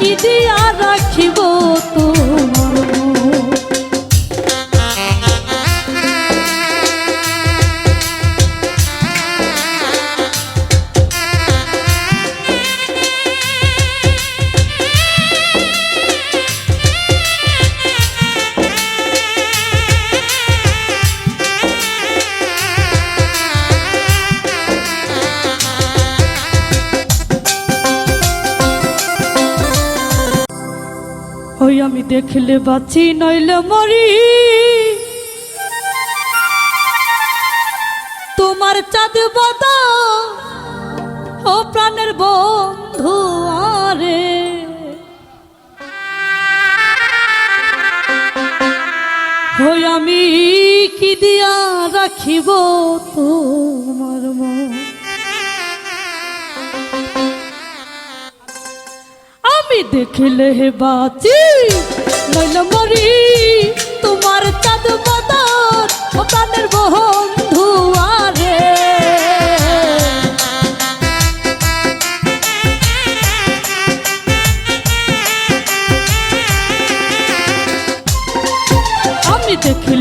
কি দিয়া দেখলে বাঁচি, নইলে মরি। তোমার চাঁদ বাদা ও প্রাণের বন্ধু আরে। ওই আমি কি দিয়া রাখিব তোমার মন? আমি দেখিলে বাঁচি। নইলে মরি তোমার চাঁদ বদর ও প্রাণের বন্ধু আরে। আমি দেখিলে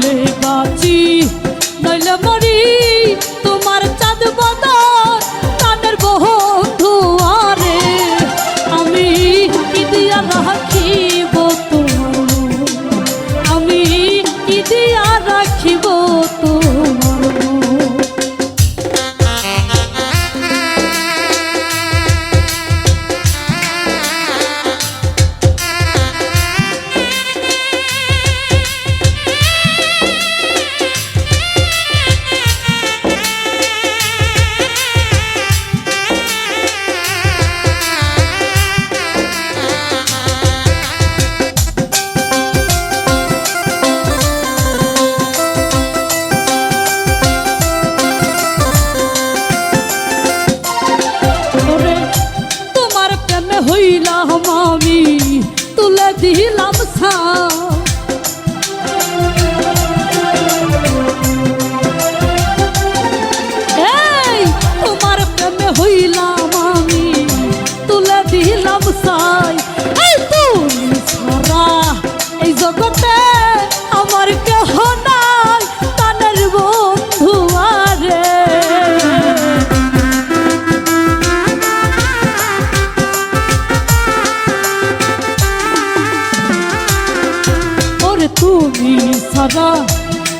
সারা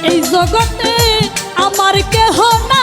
এই জগতে আমার কেহ নাই।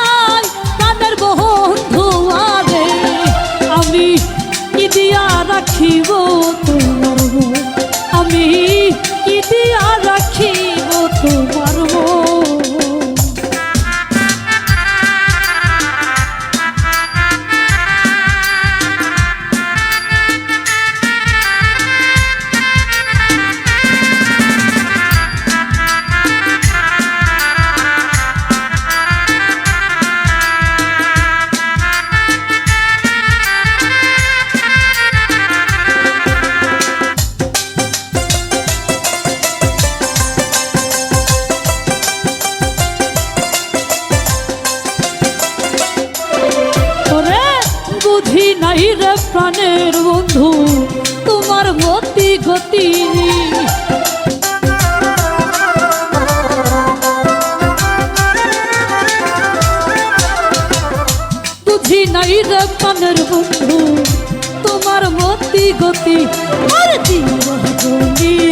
গতি বুঝি নাই রে প্রাণের বন্ধু তোমার মতি গতি আর দিন কান্দিত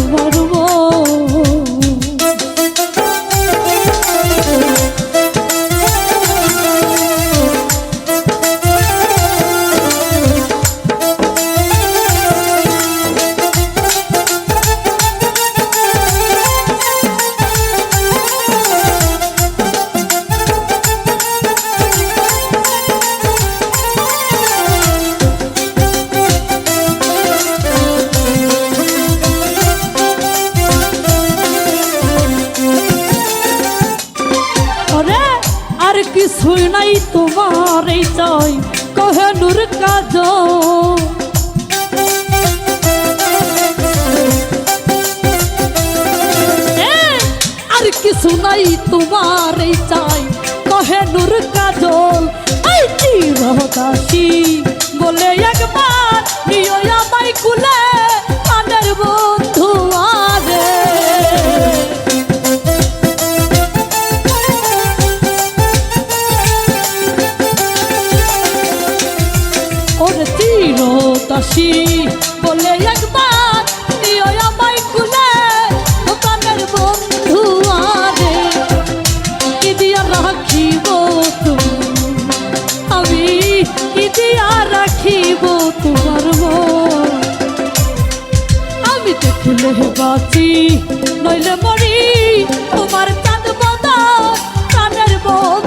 তোমার শুনাই তোমার এই চাই কহে নূর কাজ। আর কিছু নাই তোমার এই চাই, কহে নূর কাজল এই চিরদাসী বলে একবার, নিয় আমায় কুলে। বাঁচলে নইলে মরি। তোমার চাঁদ বদা চাঁদের বোধ